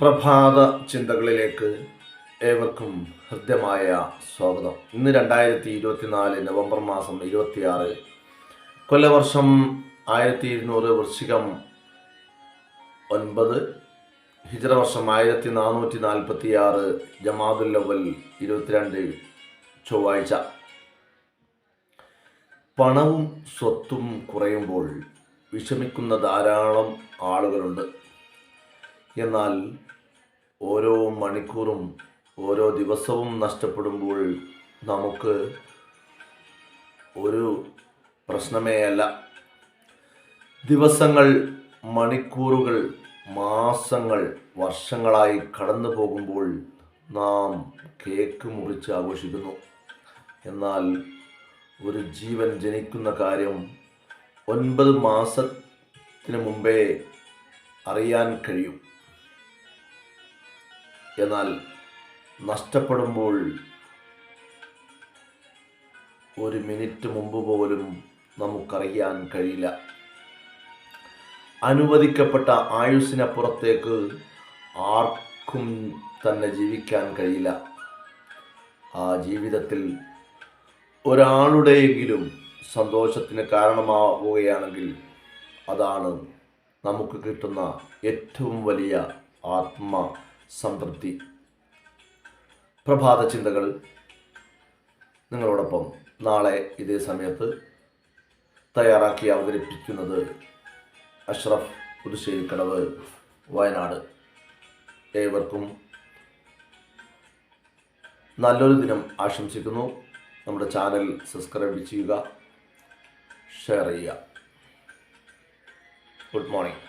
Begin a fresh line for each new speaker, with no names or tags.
പ്രഭാത ചിന്തകളിലേക്ക് ഏവർക്കും ഹൃദ്യമായ സ്വാഗതം. ഇന്ന് രണ്ടായിരത്തി ഇരുപത്തിനാല് നവംബർ മാസം ഇരുപത്തിയാറ്. കൊല്ലവർഷം ആയിരത്തി ഇരുന്നൂറ് വൃശ്ചികം ഒൻപത്. ഹിജറ വർഷം ആയിരത്തി നാനൂറ്റി നാൽപ്പത്തി ആറ് ജമാദുൽ അവൽ ഇരുപത്തിരണ്ട് ചൊവ്വാഴ്ച. പണവും സ്വത്തും കുറയുമ്പോൾ വിഷമിക്കുന്ന ധാരാളം ആളുകളുണ്ട്. എന്നാൽ ഓരോ മണിക്കൂറും ഓരോ ദിവസവും നഷ്ടപ്പെടുമ്പോൾ നമുക്ക് ഒരു പ്രശ്നമേ അല്ല. ദിവസങ്ങൾ മണിക്കൂറുകൾ മാസങ്ങൾ വർഷങ്ങളായി കടന്നു പോകുമ്പോൾ നാം കേക്ക് മുറിച്ച് ആഘോഷിക്കുന്നു. എന്നാൽ ഒരു ജീവൻ ജനിക്കുന്ന കാര്യം ഒൻപത് മാസത്തിന് മുമ്പേ അറിയാൻ കഴിയും. എന്നാൽ നഷ്ടപ്പെടുമ്പോൾ ഒരു മിനിറ്റ് മുമ്പ് പോലും നമുക്കറിയാൻ കഴിയില്ല. അനുവദിക്കപ്പെട്ട ആയുസ്സിനപ്പുറത്തേക്ക് ആർക്കും തന്നെ ജീവിക്കാൻ കഴിയില്ല. ആ ജീവിതത്തിൽ ഒരാളുടെയെങ്കിലും സന്തോഷത്തിന് കാരണമാവുകയാണെങ്കിൽ അതാണ് നമുക്ക് കിട്ടുന്ന ഏറ്റവും വലിയ ആത്മ സംതൃപ്തി. പ്രഭാത ചിന്തകൾ. നിങ്ങളോടൊപ്പം നാളെ ഇതേ സമയത്ത് തയ്യാറാക്കി അവതരിപ്പിക്കുന്നത് അഷ്റഫ് പുതുശ്ശേരിക്കടവ് വയനാട്. ഏവർക്കും നല്ലൊരു ദിനം ആശംസിക്കുന്നു. നമ്മുടെ ചാനൽ സബ്സ്ക്രൈബ് ചെയ്യുക ഷെയർ ചെയ്യുക. Good morning.